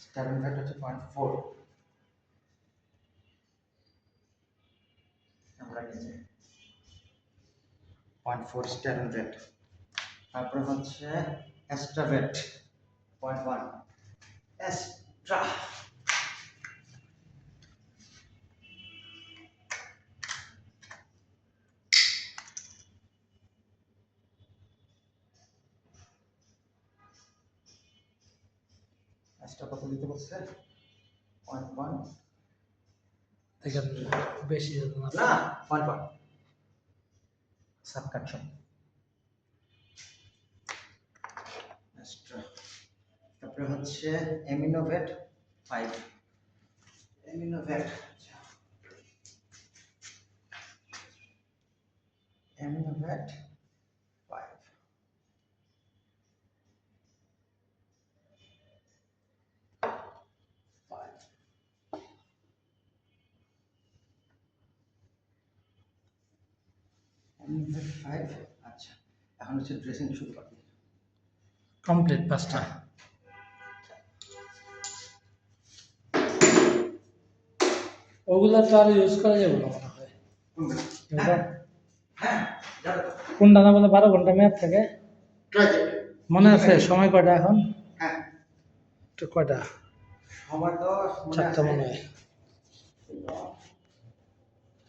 Stern ভ্যাট হচ্ছে point four আমরা নিচে পয়েন্ট ফোর স্টার্ন ভ্যাট তারপরে হচ্ছে এক্সট্রা ভ্যাট পয়েন্ট ওয়ান এক্সট্রা এক্সট্রা কত দিতে বলছে? পয়েন্ট ওয়ান দেখেন বেশি না। না পয়েন্ট ওয়ান সাবকাটশন তারপরে হচ্ছে Aminovet five Aminovet Aminovet five five Aminovet five আচ্ছা এখন হচ্ছে ড্রেসিং শুরু কমপ্লিট পাঁচটা। ওগুলো তো আর ইউজ করা যাবে না মনে হয়। হ্যাঁ যাবে তো। কোনটা না বলে বারো ঘণ্টা মেয়াদ থাকে? মনে আছে সময় কয়টা এখন? হ্যাঁ। কয়টা? চারটা। মনে হয়।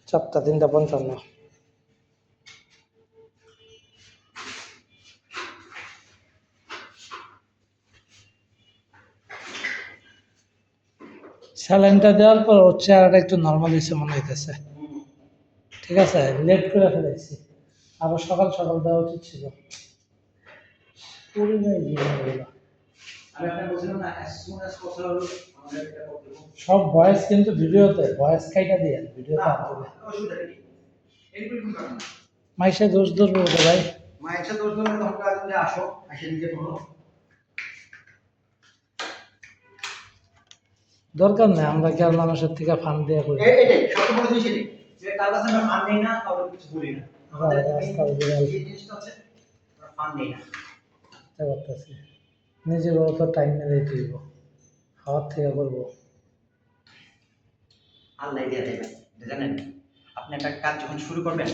চারটা তিনটা পঞ্চান্ন। স্যালাইনটা দেওয়ার পর ওর চেহারাটা একটু নর্মাল হিসেবে মনে হইতেছে। ঠিক আছে? লেট করে ফেলেছি। আবার সকাল সকাল দেওয়া উচিত ছিল। সব ভয়েস কিন্তু ভিডিওতে ভয়েস কাইটা দিয়ে ভিডিওতে না। মাইসে দোষ ধরবো ভাই তখন কাজ করে আসো এসে নিজে করো দরকার নেই আমরা কি আর মানুষের থেকে ফান দিয়ে করি। হ্যাঁ, রাস্তার বিড়াল। যে জিনিসটা হচ্ছে আমরা ফান নেই না। চেষ্টা করতেছি। নিজেরও তো টাইম মেরে দিব খাওয়ার থেকে করব। আল্লাহ দিয়ে দেবে জানেন? আপনি একটা কাজ যখন শুরু করবেন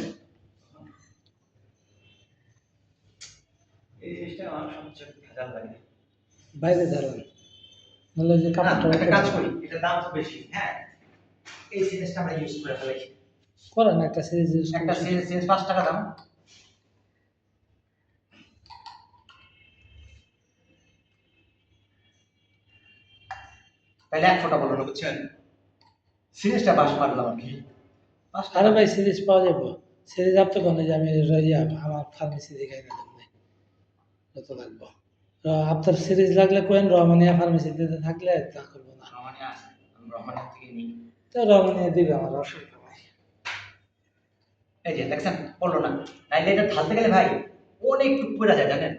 এই জিনিসটা আমার সবচেয়ে ভেজাল লাগে। বাইরে দাঁড়ান। ওই যে কাপড়টা একটা কাজ করি এটার দাম তো বেশি হ্যাঁ? এই জিনিসটা আমরা ইউজ করে ফেলাই করেন একটা সিরিজ ইউজ একটা সিরিজ সিরিজ পাঁচ টাকা দাম। তাহলে এক ফোঁটা বলো না বুঝছেন? সিরিজটা বাস মারলাম আর কি আরে ভাই সিরিজ পাওয়া যাব। সিরিজ আপ তো কোনে যে আমি আমার ফার্মেসি দেখাই না কত লাগবো? আপনার সিরিজ লাগলে কোয়েন রহমানিয়া ফার্মেসিতে থাকলে তা করব না। তো রহমানিয়া দিবে আমার অসুবিধা নাই। এই যে দেখছেন বলল না। নাইলে এটা ঢালতে গেলে ভাই অনেক টুক পড়ে যায় জানেন?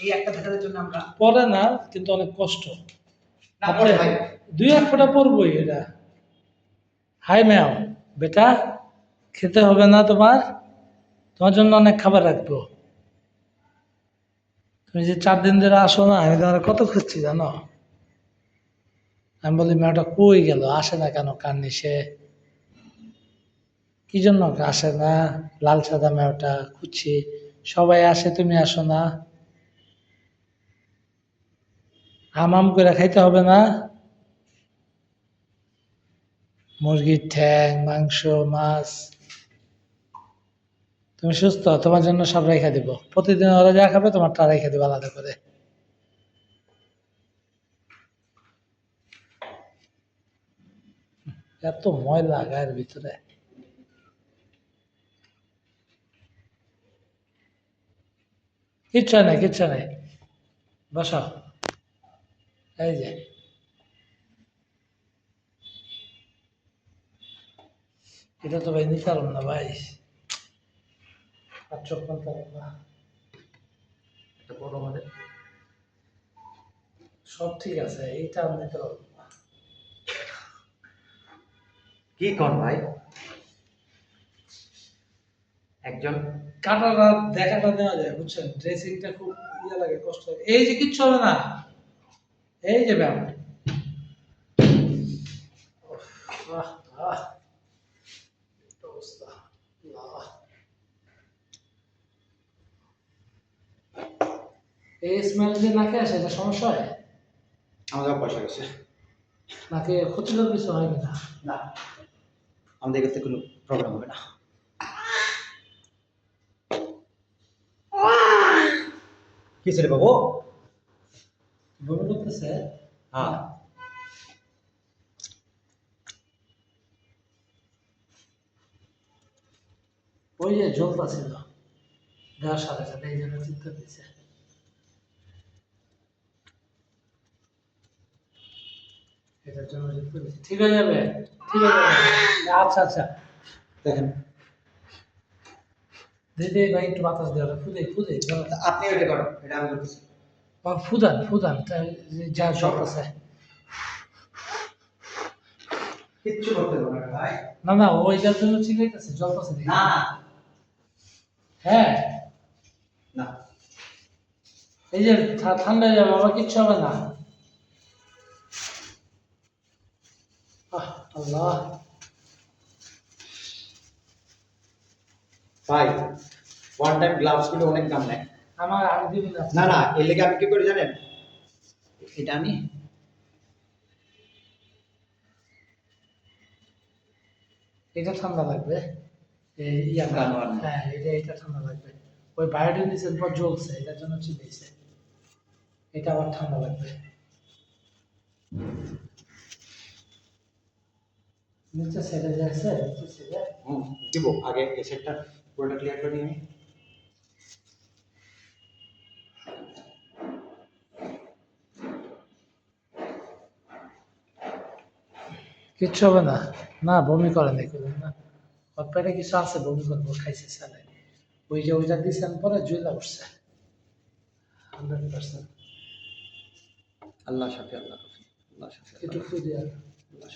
এই একটা ভেতরের জন্য আমরা পরে না কিন্তু অনেক কষ্ট। না পড়ে ভাই। দুই এক ফোঁটা পড়বই এটা। হাই ম্যাম বেটা খেতে হবে না তোমার? তোমার জন্য অনেক খাবার রাখব। তুমি যে চার দিন ধরে আসো না, আমি তোমার কত খুঁজছি জানো? আমি বলি, মেয়েটা কই গেল? আসে না কেন কান্নি সে কি জন্য আসে না? লাল সাদা মেয়েটা, খুঁজছি। সবাই আসে, তুমি আসো না। হামাম করে খাইতে হবে না? মুরগির ঠ্যাং, মাংস, মাছ। তুমি সুস্থ, তোমার জন্য সব রেখে দিব। প্রতিদিন ওরা যা খাবে, তোমার তা রেখে দিব আলাদা করে। এত ময়লা গায়ের ভিতরে। কিচ্ছু নেই কিচ্ছু নেই। বসাও এই যে। এটা তো ভাই নিতে না ভাই। আর চপ্পন আমাদের। সব ঠিক আছে এইটা আমি তো কি কর ভাই? একজন কাটাটা দেখাটা দেওয়া যায় বুঝছেন? ড্রেসিংটা খুব ইয়ে লাগে কষ্ট এই যে কিচ্ছু হবে না। এই যে ব্যাপার আহ আহ এই স্মেল যে নাকে আসে এটা সমস্যা হয়? আমাদের পয়সা গেছে। নাকে ক্ষতিকর কিছু হয় কিনা? না। আমাদের কাছে কোনো প্রবলেম হবে না। কি ছেলে বাবু? বমি করতেছে? হ্যাঁ। ওই যে জলটা ছিল দেওয়ার সাথে সাথে এই জন্য চিন্তা দিচ্ছে এটার জন্য ঠিক হয়ে যাবে? ঠিক হয়ে যাবে? আচ্ছা আচ্ছা। দেখেন। দিদি ভাই একটু বাতাস দেওয়া ফুদে ফুদে আপনি ওইটা করো এটা আমি করতেছি। ফুদান ফুদান। যা জল আছে কিচ্ছু করতে হবে না ভাই। না না ওইটার জন্য চিল্লাইতেছে জল আছে না। হ্যাঁ? না। এই যে ঠান্ডা যাবে আমার কিচ্ছু হবে না। আল্লাহ ভাই ওয়ান টাইম গ্লাভসগুলো অনেক দাম নেয়। আমার আমি দিব না। না না এর লেগে আমি কি করে জানেন? এটা আমি এটা ঠান্ডা লাগবে। এই ইয়া হ্যাঁ এটা এটা ঠান্ডা লাগবে। ওই নিচের পর জ্বলছে এটার জন্য এটা আবার ঠান্ডা লাগবে। নিচে ছেড়ে যাচ্ছে হুম দিব। আগে এই সেটটা পুরোটা ক্লিয়ার করে নিই আমি কিচ্ছু হবে না। না বমি করে নাকি না। ওর পেটে কিছু আছে বমি করব খাইছে স্যালাইন ওই যে ওইটা দিয়েছেন পরে জুইলা উঠছে। Hundred percent. আল্লাহ শাফি আল্লাহ আল্লাহ শাফি একটু ফু আল্লাহ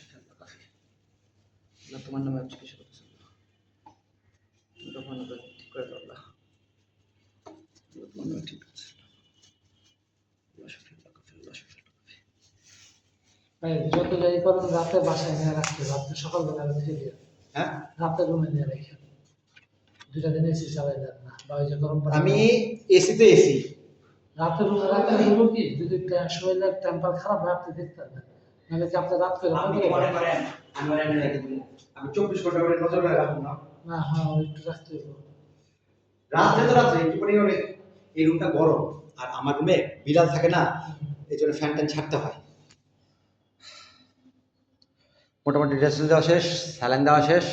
আল্লাহ তোমার নামে আমি করতেছি। তুমি নামে ঠিক করে দাও আল্লাহ। তোমার নামে ঠিক আছে। যত যাই করেন রাতে বাসায় নিয়ে রাখতে রাত্রে সকালবেলা রেখে দিয়ে হ্যাঁ? রাতে রুমে নিয়ে রেখে দুটা দিন এসি চালাই দেন না। বা ওই যে গরম আমি এসিতে এসি রাতে রুমে হলো কি যদি টা- শরীরের টেম্পার খারাপ হয় আপনি দেখতেন না নাহলে কি আপনি রাত করে আপনি মনে করেন আমি মনে মনে রেখে দিব আমি চব্বিশ ঘণ্টা করে নজর রাখব না। না হ্যাঁ একটু রাখতে হবে। রাত তো রাত একটু পরিমাণে এই রুমটা গরম আর আমার রুমে বিড়াল থাকে না এই জন্য ফ্যান ট্যান ছাড়তে হয়। মোটামুটি ড্রেসিং দেওয়া শেষ স্যালাইন দেওয়া শেষ।